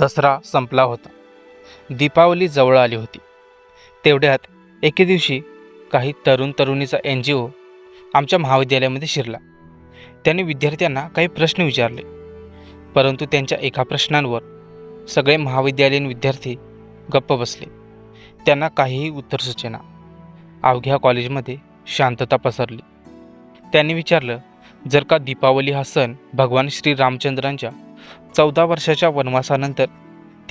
दसरा संपला होता. दीपावली जवळ आली होती. तेवढ्यात एके दिवशी काही तरुण तरुणीचा एन जी ओ आमच्या महाविद्यालयामध्ये शिरला. त्याने विद्यार्थ्यांना काही प्रश्न विचारले. परंतु त्यांच्या एका प्रश्नांवर सगळे महाविद्यालयीन विद्यार्थी गप्प बसले. त्यांना काहीही उत्तर सुचेना अवघ्या कॉलेजमध्ये शांतता पसरली. त्यांनी विचारलं जर का दीपावली हा सण भगवान श्री रामचंद्रांच्या चौदा वर्षाच्या वनवासानंतर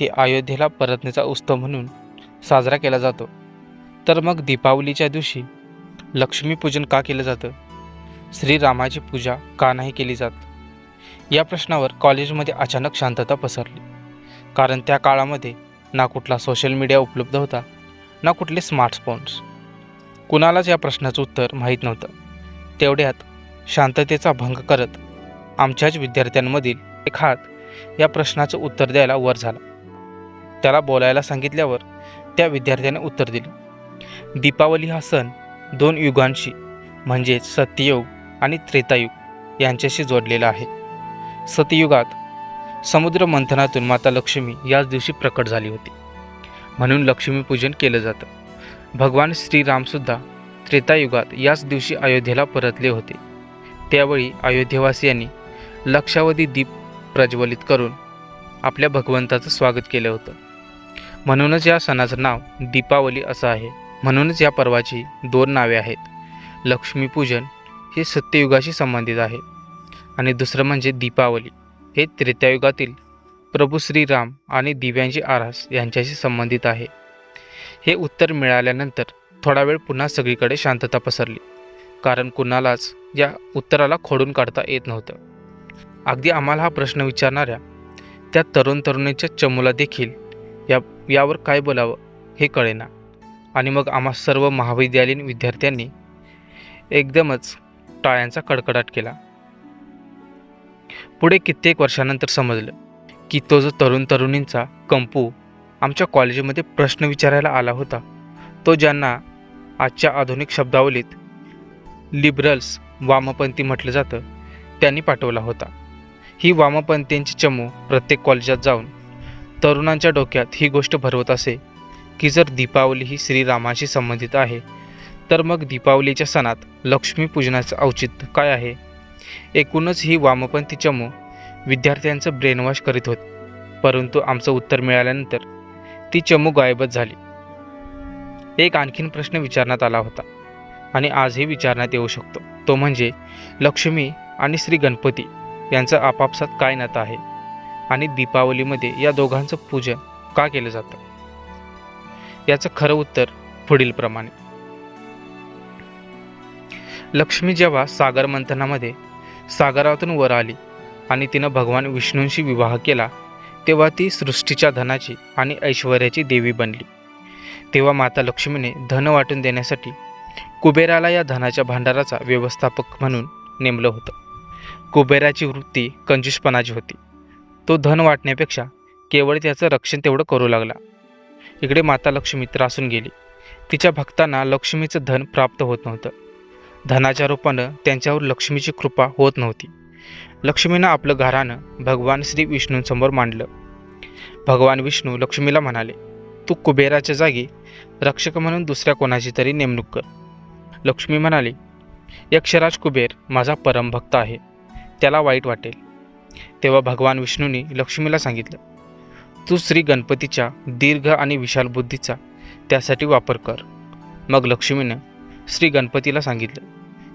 ते अयोध्येला परतण्याचा उत्सव म्हणून साजरा केला जातो. तर मग दीपावलीच्या दिवशी लक्ष्मीपूजन का केलं जातं? श्रीरामाची पूजा का नाही केली जात? या प्रश्नावर कॉलेजमध्ये अचानक शांतता पसरली. कारण त्या काळामध्ये ना कुठला सोशल मीडिया उपलब्ध होता ना कुठले स्मार्टफोन्स. कुणालाच या प्रश्नाचं उत्तर माहीत नव्हतं. तेवढ्यात शांततेचा भंग करत आमच्याच विद्यार्थ्यांमधील एक हात या प्रश्नाचं उत्तर द्यायला वर झाला. त्याला बोलायला सांगितल्यावर त्या विद्यार्थ्याने उत्तर दिले. दीपावली हा सण दोन युगांशी म्हणजेच सत्ययुग आणि त्रेतायुग यांच्याशी जोडलेला आहे. सतयुगात समुद्र मंथनातून माता लक्ष्मी याच दिवशी प्रकट झाली होती. म्हणून लक्ष्मीपूजन केलं जातं. भगवान श्रीरामसुद्धा त्रेतायुगात याच दिवशी अयोध्येला परतले होते. त्यावेळी अयोध्येवासियांनी लक्षावधी दीप प्रज्वलित करून आपल्या भगवंताचं स्वागत केलं होतं. म्हणूनच या सणाचं नाव दीपावली असं आहे. म्हणूनच या पर्वाची दोन नावे आहेत. लक्ष्मीपूजन हे सत्ययुगाशी संबंधित आहे. आणि दुसरं म्हणजे दीपावली. हे त्रेतायुगातील प्रभू श्रीराम आणि दिव्यांची आरास यांच्याशी संबंधित आहे. हे उत्तर मिळाल्यानंतर थोडा वेळ पुन्हा सगळीकडे शांतता पसरली. कारण कुणालाच या उत्तराला खोडून काढता येत नव्हतं. अगदी आम्हाला हा प्रश्न विचारणाऱ्या त्या तरुण तरुणीच्या चमूला देखील या यावर काय बोलावं हे कळेना. आणि मग आम्हा सर्व महाविद्यालयीन विद्यार्थ्यांनी एकदमच टाळ्यांचा कडकडाट केला. पुढे कित्येक वर्षानंतर समजलं की तो जो तरुण तरुणींचा कंपू आमच्या कॉलेजमध्ये प्रश्न विचारायला आला होता तो ज्यांना आजच्या आधुनिक शब्दावलीत लिबरल्स वामपंथी म्हटलं जातं त्यांनी पाठवला होता. ही वामपंथींची चमू प्रत्येक कॉलेजात जाऊन तरुणांच्या डोक्यात ही गोष्ट भरवत असे की जर दीपावली ही श्रीरामाशी संबंधित आहे तर मग दीपावलीच्या सणात लक्ष्मीपूजनाचं औचित्य काय आहे? एकूणच ही वामपंथी चमू विद्यार्थ्यांचं ब्रेनवॉश करीत होती परंतु आमचं उत्तर मिळाल्यानंतर ती चमू गायबच झाली. एक आणखीन प्रश्न विचारण्यात आला होता आणि आजही विचारण्यात येऊ शकतो. तो म्हणजे लक्ष्मी आणि श्री गणपती यांचं आपापसात काय नातं आहे? आणि दीपावलीमध्ये या दोघांचं पूजन का केलं जातं? याचं खरं उत्तर पुढीलप्रमाणे. लक्ष्मी जेव्हा सागर मंथनामध्ये सागरातून वर आली आणि तिनं भगवान विष्णूंशी विवाह केला तेव्हा ती सृष्टीच्या धनाची आणि ऐश्वर्याची देवी बनली. तेव्हा माता लक्ष्मीने धन वाटून देण्यासाठी कुबेराला या धनाच्या भांडाराचा व्यवस्थापक म्हणून नेमलं होतं. कुबेराची वृत्ती कंजूषपणाची होती. तो धन वाटण्यापेक्षा केवळ त्याचं रक्षण तेवढं करू लागला. इकडे माता लक्ष्मी त्रासून गेली. तिच्या भक्तांना लक्ष्मीचं धन प्राप्त होत नव्हतं. धनाच्या रूपानं त्यांच्यावर लक्ष्मीची कृपा होत नव्हती. लक्ष्मीनं आपलं घरानं भगवान श्री विष्णूंसमोर मांडलं. भगवान विष्णू लक्ष्मीला म्हणाले तू कुबेराच्या जागी रक्षक म्हणून दुसऱ्या कोणाची तरी नेमणूक कर. लक्ष्मी म्हणाली यक्षराज कुबेर माझा परमभक्त आहे. त्याला वाईट वाटेल. तेव्हा भगवान विष्णूंनी लक्ष्मीला सांगितलं तू श्री गणपतीच्या दीर्घ आणि विशाल बुद्धीचा त्यासाठी वापर कर. मग लक्ष्मीनं श्री गणपतीला सांगितलं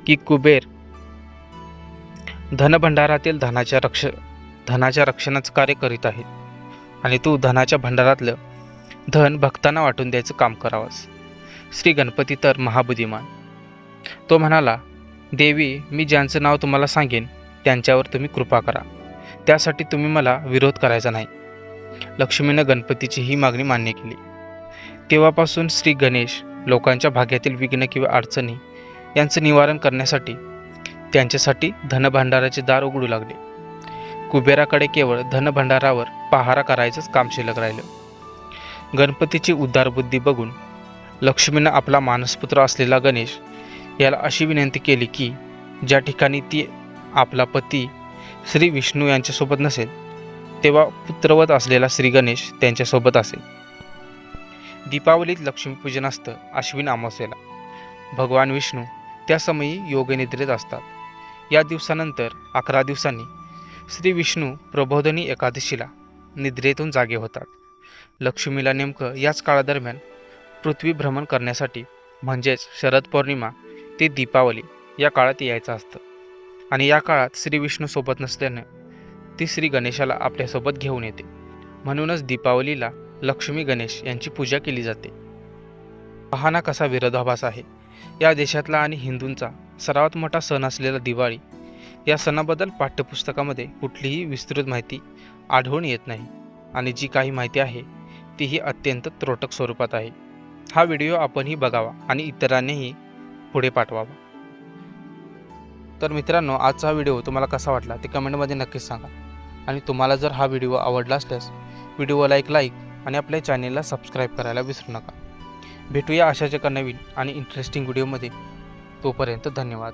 की कुबेर धनभंडारातील धनाच्या रक्ष धनाच्या रक्षणाचं कार्य करीत आहे आणि तू धनाच्या भंडारातलं धन भक्तांना वाटून द्यायचं काम करावंस. श्री गणपती तर महाबुद्धिमान. तो म्हणाला देवी मी ज्यांचं नाव तुम्हाला सांगेन त्यांच्यावर तुम्ही कृपा करा. त्यासाठी तुम्ही मला विरोध करायचा नाही. लक्ष्मीनं गणपतीची ही मागणी मान्य केली. तेव्हापासून श्री गणेश लोकांच्या भाग्यातील विघ्न किंवा अडचणी यांचं निवारण करण्यासाठी त्यांच्यासाठी धनभांडाराचे दार उघडू लागले. कुबेराकडे केवळ धनभांडारावर पहारा करायचंच काम शिल्लक राहिलं. गणपतीची उदारबुद्धी बघून लक्ष्मीनं आपला मानसपुत्र असलेला गणेश याला अशी विनंती केली की ज्या ठिकाणी ती आपला पती श्री विष्णू यांच्यासोबत नसेल तेव्हा पुत्रवत असलेला श्री गणेश त्यांच्यासोबत असेल. दीपावलीत लक्ष्मीपूजन असतं अश्विन अमावस्येला. भगवान विष्णू त्या समयी योगनिद्रेत असतात. या दिवसानंतर अकरा दिवसांनी श्री विष्णू प्रबोधनी एकादशीला निद्रेतून जागे होतात. लक्ष्मीला नेमकं याच काळादरम्यान पृथ्वी भ्रमण करण्यासाठी म्हणजेच शरद पौर्णिमा ते दीपावली या काळात यायचं असतं. आणि या काळात श्री विष्णू सोबत नसल्याने ती श्री गणेशाला आपल्यासोबत घेऊन येते. म्हणूनच दीपावलीला लक्ष्मी गणेश यांची पूजा केली जाते. पहाना कसा विरोधाभास आहे. या देशातला आणि हिंदूंचा सर्वात मोठा सण असलेला दिवाळी या सणाबद्दल पाठ्यपुस्तकामध्ये कुठलीही विस्तृत माहिती आढळून येत नाही आणि जी काही माहिती आहे तीही अत्यंत त्रोटक स्वरूपात आहे. हा व्हिडिओ आपणही बघावा आणि इतरांनीही पुढे पाठवावा. तर मित्रांनो आजचा हा व्हिडिओ तुम्हाला कसा वाटला ते कमेंटमध्ये नक्कीच सांगा. आणि तुम्हाला जर हा व्हिडिओ आवडला असल्यास व्हिडिओला एक लाईक आणि आपल्या चॅनेलला सबस्क्राईब करायला विसरू नका. भेटूया अशाच एका नवीन आणि इंटरेस्टिंग व्हिडिओमध्ये तोपर्यंत धन्यवाद.